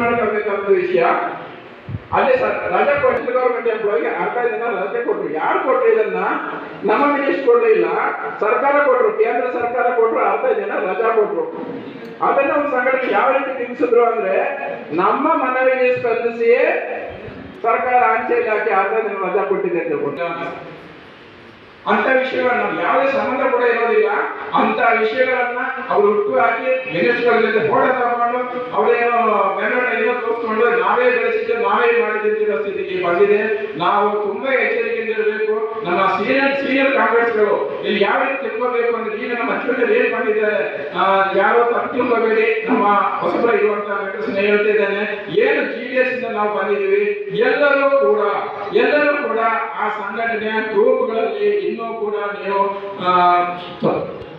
ಮಾಡ್ಕೋಬೇಕಂತ ವಿಷಯ. ಅದೇ ಸರ್ ರಜೆ ಕೊಟ್ಟು ಗೌರ್ಮೆಂಟ್ ಎಂಪ್ಲಾಯಿಗೆ ಅರ್ಧ ದಿನ ರಜೆ ಕೊಟ್ಟರು ಯಾರು ಕೊಟ್ಟರು ಇದನ್ನ? ನಮ್ಮ ಮಿನಿಸ್ಟರ್ ಕೊಡ್ಲೇ ಇಲ್ಲ. ಸರ್ಕಾರ ಕೊಟ್ಟರು ಕೇಂದ್ರ ಸರ್ಕಾರ ಕೊಟ್ಟರು ಅರ್ಧ ದಿನ ರಜಾ ಕೊಟ್ಟರು ಅದನ್ನ ಒಂದು ಸಂಘಟನೆ ಯಾವ ರೀತಿ ತಿಳಿಸಿದ್ರು ಅಂದ್ರೆ, ನಮ್ಮ ಮನವಿಗೆ ಸ್ಪಂದಿಸಿಯೇ ಸರ್ಕಾರ ಅಂಚೆ ಇಲಾಖೆ ಅರ್ಧ ದಿನ ರಜಾ ಕೊಟ್ಟಿದೆ ಅಂತ ಅಂತ ವಿಷಯಗಳನ್ನ ನಾವು ಯಾವುದೇ ಸಂಬಂಧ ಕೂಡ ಇರೋದಿಲ್ಲ. ಅಂತ ವಿಷಯಗಳನ್ನ ಅವ್ರು ಹುಟ್ಟು ಹಾಕಿ ಮಿನಿಸ್ಟರ್ ಜೊತೆ ಫೋಟೋ ಮೆರವಣಿಗೆ ಏನೋ ತೋರಿಸ್ಕೊಂಡು ನಾವೇ ಬೆಳೆಸಿದ್ದು, ನಾವೇ ಮಾಡಿದ್ದಿರೋ ಸ್ಥಿತಿಗೆ ಬಂದಿದೆ. ನಾವು ತುಂಬಾ ಎಚ್ಚರಿಕೆಯಿಂದ ಇರಬೇಕು. ನಮ್ಮ ಸೀನಿಯರ್ ಸೀನಿಯರ್ ಕಾಂಗ್ರೆಸ್ಗಳು, ಇಲ್ಲಿ ಯಾವ ರೀತಿ ತಿಳ್ಕೋಬೇಕು ಅಂದ್ರೆ ಈಗ ನಮ್ಮ ಜೂನಿಯರ್ ಏನ್ ಮಾಡಿದ್ದಾರೆ ಯಾವ ತಪ್ಪು ನಮ್ಮ ಹೊಸಬರ ಇರುವಂತಹ ವೆಂಕಟೇಶನ್ ಹೇಳ್ತಾ ಇದ್ದಾನೆ. ಏನು ಜಿ ಡಿ ಎಸ್ ಇಂದ ನಾವು ಬಂದಿದ್ದೀವಿ? ಎಲ್ಲರೂ ಕೂಡ ಎಲ್ಲರೂ ಕೂಡ ಆ ಸಂಘಟನೆ ಗ್ರೂಪ್ಗಳಲ್ಲಿ ಇನ್ನೂ ಕೂಡ ನೀವು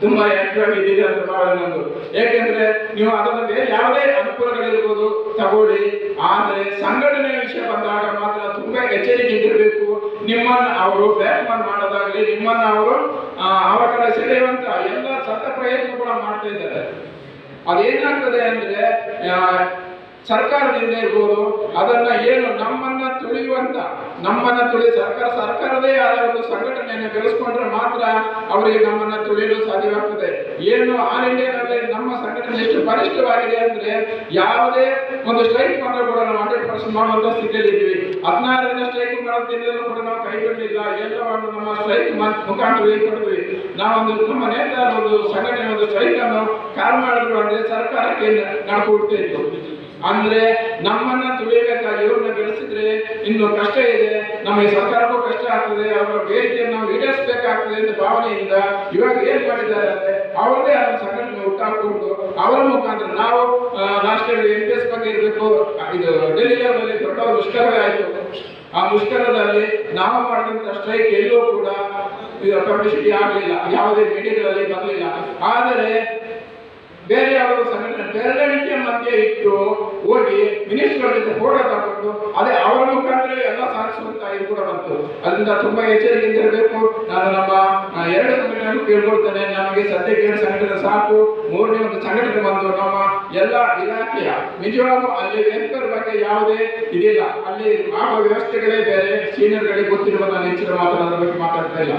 ತುಂಬಾ ಆಕ್ಟಿವ್ ಇದ್ದೀರಿ ಅಂತ ಮಾಡೋದು ಏಕೆಂದ್ರೆ ನೀವು ಅದರ ಬೇರೆ ಯಾವುದೇ ಅನುಕೂಲಗಳಿರ್ಬೋದು, ತಗೊಳ್ಳಿ. ಆದರೆ ಸಂಘಟನೆ ವಿಷಯ ಬಂದಾಗ ಮಾತ್ರ ತುಂಬಾ ಎಚ್ಚರಿಕೆ ಇರಬೇಕು ನಿಮ್ಮನ್ನ ಅವರು ಬ್ಯಾಕ್ ಮಾಡೋದಾಗಲಿ, ನಿಮ್ಮನ್ನ ಅವರು ಅವಕಾಶ ಸೆಳೆಯುವಂತ ಎಲ್ಲ ಸತ ಪ್ರಯತ್ನ ಕೂಡ ಮಾಡ್ತಾ ಇದ್ದಾರೆ. ಅದೇನಾಗ್ತದೆ ಅಂದ್ರೆ ಸರ್ಕಾರದಿಂದ ಇರ್ಬೋದು ಅದನ್ನ ಏನು ನಮ್ಮನ್ನ ತುಳಿಯುವಂತ, ನಮ್ಮನ್ನ ತುಳಿ ಸರ್ಕಾರ, ಸರ್ಕಾರದೇ ಆದ ಒಂದು ಸಂಘಟನೆಯನ್ನು ಬೆಳೆಸ್ಕೊಂಡ್ರೆ ಮಾತ್ರ ಅವರಿಗೆ ನಮ್ಮನ್ನ ತುಳಿಯಲು ಸಾಧ್ಯವಾಗ್ತದೆ. ಏನು ಆಲ್ ಇಂಡಿಯಾದಲ್ಲಿ ನಮ್ಮ ಸಂಘಟನೆ ಎಷ್ಟು ಬಲಿಷ್ಠವಾಗಿದೆ ಅಂದ್ರೆ ಯಾವುದೇ ಒಂದು ಸ್ಟ್ರೈಕ್ ಬಂದ್ರೆ ಕೂಡ ನಾವು ಹಂಡ್ರೆಡ್ ಪರ್ಸೆಂಟ್ ಮಾಡುವಂತ ಸ್ಥಿತಿಯಲ್ಲಿ ಇದ್ದೀವಿ. ಹದಿನಾರು ದಿನ ಸ್ಟ್ರೈಕ್ ಮಾಡುತ್ತಿದ್ದರೂ ಕೂಡ ನಾವು ಕೈ ಬಿಡಲಿಲ್ಲ. ಎಲ್ಲವನ್ನು ನಮ್ಮ ಸ್ಟ್ರೈಕ್ ಮುಖಾಂತರ ಕೊಡ್ತೀವಿ ನಾವೊಂದು ನಮ್ಮ ನೇತಾರ ಒಂದು ಸಂಘಟನೆ, ಒಂದು ಸ್ಟ್ರೈಕ್ ಅನ್ನು ಕಾರ್ ಮಾಡಿದ್ರು ಅಂದ್ರೆ ಸರ್ಕಾರಕ್ಕೆ ನಡ್ಕೊಡ್ತಾ ಇತ್ತು. ಅಂದ್ರೆ ನಮ್ಮನ್ನ ಇವ್ರನ್ನ ಬೆಳೆಸಿದ್ರೆ ಇನ್ನು ಕಷ್ಟ ಇದೆ. ನಮಗೆ ಸರ್ಕಾರಕ್ಕೂ ಕಷ್ಟ ಆಗ್ತದೆ. ಅವರ ಬೇಡಿಕೆಯನ್ನು ನಾವು ಈಡೇರಿಸಬೇಕಾಗ್ತದೆ ಅಂತ ಭಾವನೆಯಿಂದ ಇವಾಗ ಏನ್ ಮಾಡಿದ್ದಾರೆ ಅಂದ್ರೆ ಅವರದೇ ಆದ ಸಂಘಟನೆ ಹುಟ್ಟಾಕೊಂಡು ಅವರ ಮುಖಾಂತರ ನಾವು ರಾಷ್ಟ್ರೀಯ ಎಂ ಪಿ ಎಸ್ ಬಗ್ಗೆ ಇರಬೇಕು. ಇದು ಡೆಲ್ಲಿ ದೊಡ್ಡ ಮುಷ್ಕರವೇ ಆಯ್ತು. ಆ ಮುಷ್ಕರದಲ್ಲಿ ನಾವು ಮಾಡಿದಂತ ಸ್ಟ್ರೈಕ್ ಎಲ್ಲೂ ಕೂಡ ಪಬ್ಲಿಸಿಟಿ ಆಗಲಿಲ್ಲ. ಯಾವುದೇ ಮೀಡಿಯಾಗಳಲ್ಲಿ ಬರಲಿಲ್ಲ. ಆದರೆ ಬೇರೆ ಯಾವುದೋ ಸಂಘಟನೆ ಬೆರಳಿಕೆ ಮಧ್ಯೆ ಇಟ್ಟು ಹೋಗಿ ಮಿನಿಸ್ಟರ್ ಜೊತೆ ಫೋಟೋ ತಗೊಂಡು, ಅದೇ ಅವರ ಮುಖಾಂತರ ಎಲ್ಲ ಸಾಧಿಸುವಂತ ಇದು ಕೂಡ ಬಂತು. ಅದರಿಂದ ತುಂಬಾ ಎಚ್ಚರಿಕೆಯಿಂದ ಇರಬೇಕು. ನಾನು ನಮ್ಮ ಎರಡು ಸಂಘಟನೆಗಳು ಕೇಳ್ಕೊಳ್ತೇನೆ. ನಮಗೆ ಸದ್ಯಕ್ಕೆ ಎರಡು ಸಂಘಟನೆ ಸಾಕು. ಮೂರನೇ ಒಂದು ಸಂಘಟನೆ ಬಂದು ನಮ್ಮ ಎಲ್ಲ ಇಲಾಖೆಯ ನಿಜವಾಗೂ ಅಲ್ಲಿ ವೆಂಕರ್ ಬಗ್ಗೆ ಯಾವುದೇ ಇದಿಲ್ಲ. ಅಲ್ಲಿ ಆಗುವ ವ್ಯವಸ್ಥೆಗಳೇ ಬೇರೆ. ಸೀನಿಯರ್ಗಳಿಗೆ ಗೊತ್ತಿರುವ ನಾನು ಹೆಚ್ಚಿನ ಮಾತನಾಡೋದ್ರ ಬಗ್ಗೆ ಮಾತಾಡ್ತಾ ಇಲ್ಲ.